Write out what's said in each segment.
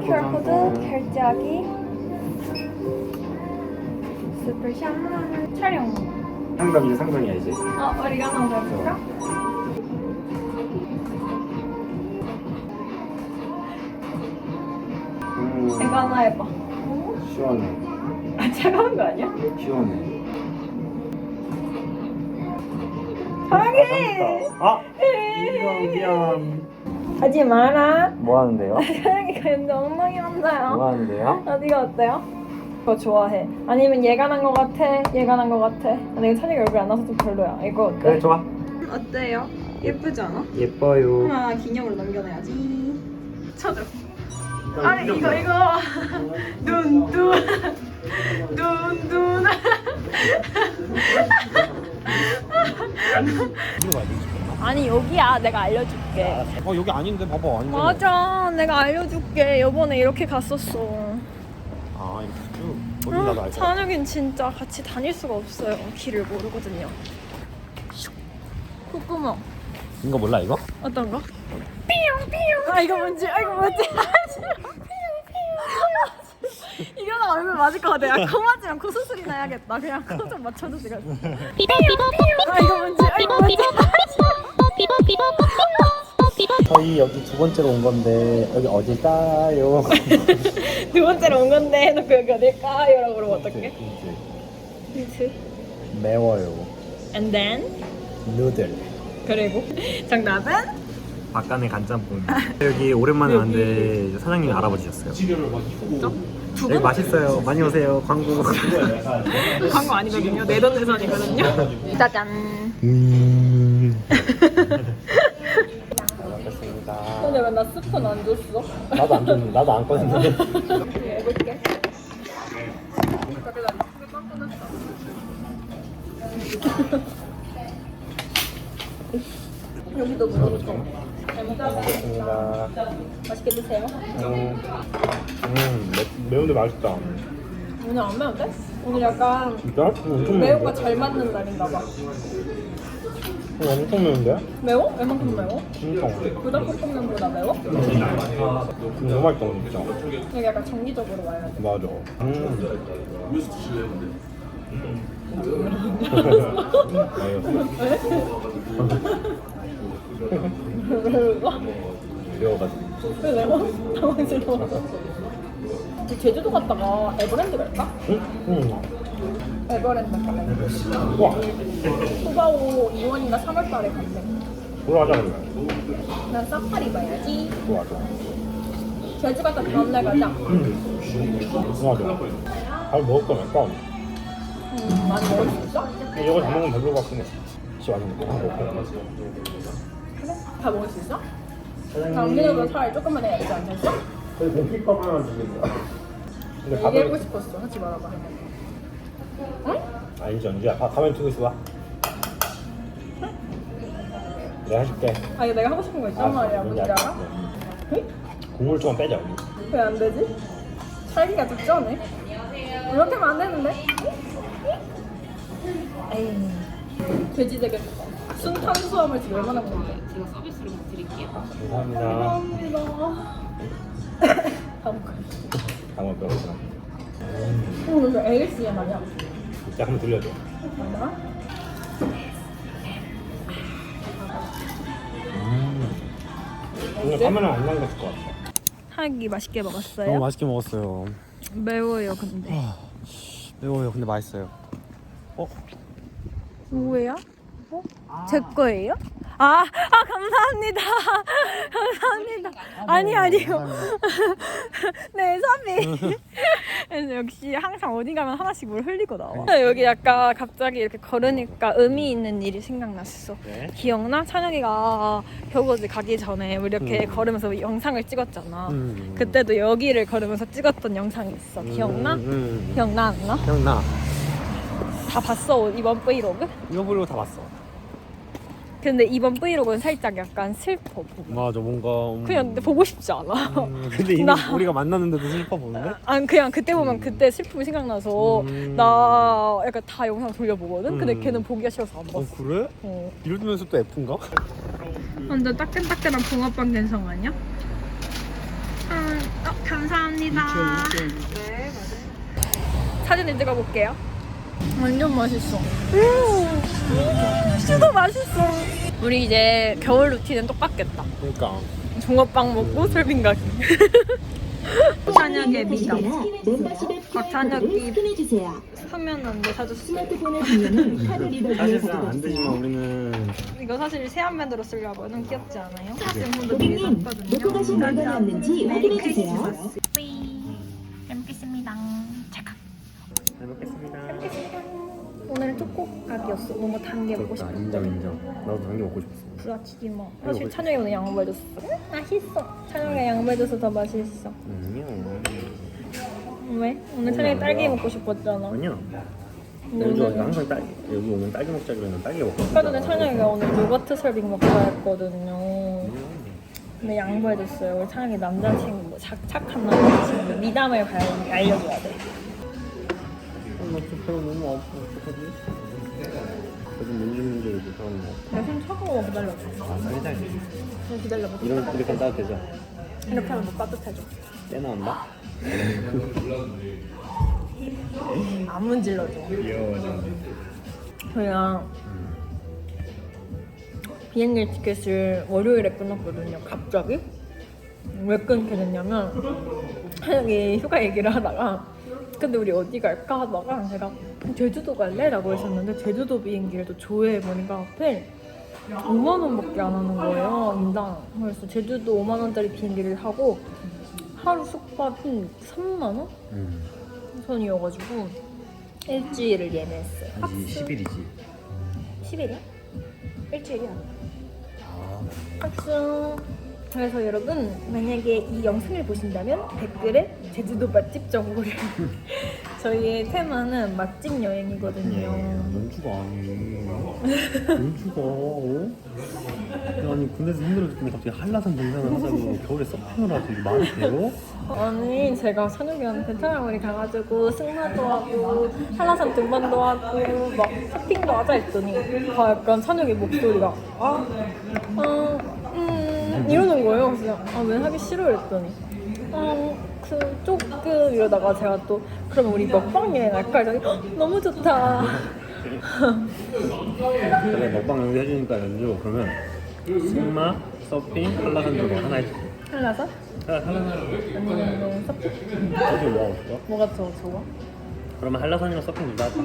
QR코드 결제하기 스페셜 촬영 상담이지 상담이야 이제. 어, 우리가 한번 해볼까? 음, 이거 하나 해봐 시원해. 아 차가운 거 아니야? 시원해. 사랑해 아, 미안 미안. 하지 마라 뭐 하는데요? 사랑이가 근데 엉망이 많나요? 뭐 하는데요? 어디가 어때요? 그거 좋아해 아니면 얘가 난 거 같아 얘가 난 거 같아 근데 찬이가 얼굴 안 나서 좀 별로야 이거 어때? 그래 좋아. 어때요? 예쁘지 않아? 예뻐요. 하나 기념으로 남겨놔야지 쳐줘 아니 이거 이거 눈눈 눈눈 아니 여기야. 내가 알려줄게. 어 여기 아닌데? 봐봐 아닌데. 맞아. 내가 알려줄게. 요번에 이렇게 갔었어. 아 이렇게 쭉. 어디 나도 알죠. 찬욱이는 진짜 같이 다닐 수가 없어요. 길을 모르거든요. 슉. 콧구멍. 이거 몰라 이거? 어떤 거? 삐용 삐용. 아 이거 뭔지 아 이거 뭔지. 아 싫어 이러다 얼굴 맞을 것 같아. 야, 코 맞으면 코 수술이나 해야겠다. 그냥 코좀 되겠다 아 이거 뭔지 아 이거 뭔지 저희 여기 두 번째로 온 건데 여기 어딜까요? 두 번째로 온 건데 해놓고 여기 어딜까요? 라고 물으면 어떡해? 힌트. 힌트 매워요. And then 누들. 그리고 정답은? 박간의 간짬뽕. 여기 오랜만에 왔는데 사장님이 알아봐 주셨어요. 두 여기 맛있어요. 많이 오세요. 광고. 광고 아니거든요 내 돈 내산이거든요 짜잔 음. 스푼 안 줬어? 나도 안 줬는데 나도 안 꺼냈는데. 해볼게 여기도 묻었어 잘 먹겠습니다 알겠습니다. 맛있게 드세요 음, 음 매, 매운데 맛있다. 오늘 안 매운데? 오늘 약간 진짜? 엄청 매운데? 잘 맞는 날인가 봐 음, 엄청 매운데? 매워? 얼만큼 매워? 엄청. 불닭볶음면보다 매워? 음, 너무 맛있다 진짜. 여기 약간 정기적으로 와야 돼 맞아. 음. 왜 이거? 매워가지고. 왜 매워? 당황스러워 제주도 갔다가 에버랜드 갈까? 응? 응. 에버랜드 갈래 우와. 후바오 2월인가 3월 달에 갔네 돌아가자 그러면. 난 사파리 봐야지 좋아 좋아. 제주 갔다 다음 날 가자 응. 좋아 좋아. 잘 먹을 거 말까? 음, 많이 먹을 수 있어? 이거 다 먹으면 배부를 것 같긴 해. 씨한 먹고. 그래? 다 먹을 수 있어? 남기는 살 조금만 해야 되지 않겠어? 저희 공깃밥 하나. 근데 얘기하고 밥을 싶었어 하지 말아봐 응? 아니지 언제야? 밥 가면 두고 있어 봐. 내가 해줄게. 아 이거 내가 하고 싶은 거 있단 말이야 뭔지 알아? 응? 국물 좀 빼자 우리. 왜 안 되지? 찰기가 좀 쩌네 이렇게 하면 안 되는데? 에이 돼지 되겠다 순탄수화물 지금 얼마나 먹는데? 감사합니다. 감사합니다 다음 거 방어 배웠구나. 오늘 왜 ASMR 아니야? 진짜 한번 들려줘. 음. 오늘 카메라 안 남겼을 것 같아. 하기 맛있게 먹었어요? 너무 맛있게 먹었어요. 매워요 근데 매워요. 근데 맛있어요. 어? 뭐예요? 어? 제 거예요? 아, 아 감사합니다. 감사합니다. 아니 아니요. 네 섭이. 그래서 역시 항상 어디 가면 하나씩 물 흘리고 나와. 여기 약간 갑자기 이렇게 걸으니까 의미 있는 일이 생각났어. 네. 기억나? 찬혁이가 벽오지 가기 전에 우리 이렇게 음. 걸으면서 영상을 찍었잖아. 음. 그때도 여기를 걸으면서 찍었던 영상이 있어. 기억나? 음, 음. 기억나 안 나? 기억나. 다 봤어 이번 브이로그? 이거 보려고 다 봤어. 근데 이번 브이로그는 살짝 약간 슬퍼 보면. 맞아 뭔가. 음. 그냥 근데 보고 싶지 않아. 음, 근데 이미 나- 우리가 만났는데도 슬퍼 보는데? 아니 그냥 그때 보면 음. 그때 슬픔이 생각나서 음. 나 약간 다 영상 돌려보거든. 근데 음. 걔는 보기가 싫어서 안 어 봤어. 그래? 어. 이러면서 또 F인가? 완전 따끈따끈한 붕어빵 된성 아니야? 아, 어, 감사합니다. 사진 을 찍어볼게요. 완전 맛있어. 음, 진짜 맛있어. 우리 이제 겨울 루틴은 똑같겠다. 그러니까 종업빵 먹고 설빙 가기. 저녁에 미담. 아, 저녁이 끊어주세요. 서면 안 돼 사줬어. 사실상 안 되지만. 우리는 이거 사실 세안밴드로 쓰려고 너무 귀엽지 않아요? 쌤분도 고객님, 놓고 가신 물건이 없는지 확인해 주세요. 초코각이었어. 너무 단게 먹고 싶었어. 인정 인정. 나도 단게 먹고 싶었어. 부라치지 마. 이거 사실? 찬영이 오늘 양보해줬어. 응? 맛있어. 찬영이 양보해줘서 더 맛있어. 음. 왜? 오늘 찬영이 딸기 먹고 싶었잖아. 아니야. 근데 오늘은 항상 딸기 여기 오면 딸기 먹자 그러면 딸기 먹고. 아까 전에 찬영이가 오늘 요거트 설빙 먹자 했거든요. 음. 근데 양보해줬어요. 우리 찬영이 남자친구, 뭐 착, 착한 남자친구 미담을 발- 알려줘야 돼. 나 진짜 너무 아파. 어떡하지? 요즘 문질문질 이렇게 하는 거. 손 차가워 기다려줘. 아, 살살. 좀 기다려봐. 이런 이렇게 따뜻해져. 이렇게 하면 더 따뜻해져. 때 나온다? 안 문질러줘. 귀여워. 저희가 비행기 티켓을 월요일에 끊었거든요. 갑자기 왜 끊게 됐냐면 여기 휴가 얘기를 하다가 근데 우리 어디 갈까 하다가 제가 제주도 갈래 라고 했었는데 제주도 비행기를 또 조회해 보니까 앞에 5만 원밖에 안 하는 거예요 인당. 그래서 제주도 5만 원짜리 비행기를 하고 하루 숙박이 3만 원 음. 선이어가지고 일주일을 예매했어요. 아니 10일이지. 10일이야? 일주일이야. 아. 학수. 그래서 여러분 만약에 이 영상을 보신다면 댓글에 제주도 맛집 정보를 저희의 테마는 맛집 여행이거든요. 연주가 아니. 연주가 어? 아니 군대에서 힘들었을 때 갑자기 한라산 등산을 하자고 겨울에 서핑을 이게 말이 돼요? 아니 제가 찬욱이한테 태양머리 가가지고 승마도 하고 한라산 등반도 하고 막 쇼핑도 하자 했더니 아 약간 찬욱이 목소리가 아, 아, 음 이러는 거예요. 그래서 아왜 하기 싫어 했더니 아그 조금 이러다가 제가 또 그럼 우리 먹방 여행 할까 했더니 "헉, 너무 좋다. 그래 먹방 연기 해주니까 연주 그러면 승마, 서핑, 한라산 정도 하나 해줄게 한라산? 하- 한라산 아니면 서핑? 뭐 하고 싶어? 뭐가 더 좋아? 그러면 한라산이랑 서핑 둘다 하자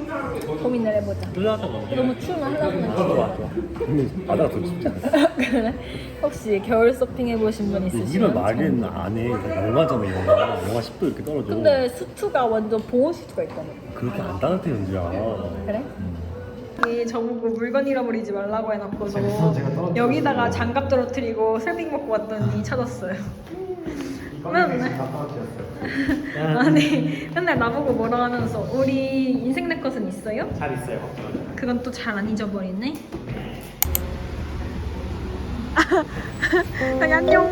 고민을 해보자. 둘다 하자 뭐 너무 추우면 한라산은 좋아 좋아. 좋아 근데 바다가 더 춥지 않아? 그래? 혹시 겨울 서핑 해보신 분 있으시면 이런 말은 안해 영화잖아 영화 영화 10도 이렇게 떨어져 근데 수트가 완전 보온 수트가 있다며 그렇게 안 따뜻해 연주야 그래? 이 저보고 물건 잃어버리지 말라고 해놓고서 여기다가 장갑 떨어뜨리고 설빙 먹고 왔더니 찾았어요 맨날 아니 맨날 나보고 뭐라 하면서 우리 인생 네컷은 있어요? 잘 있어요. 그건 또 잘 안 잊어버리네. 아니, 안녕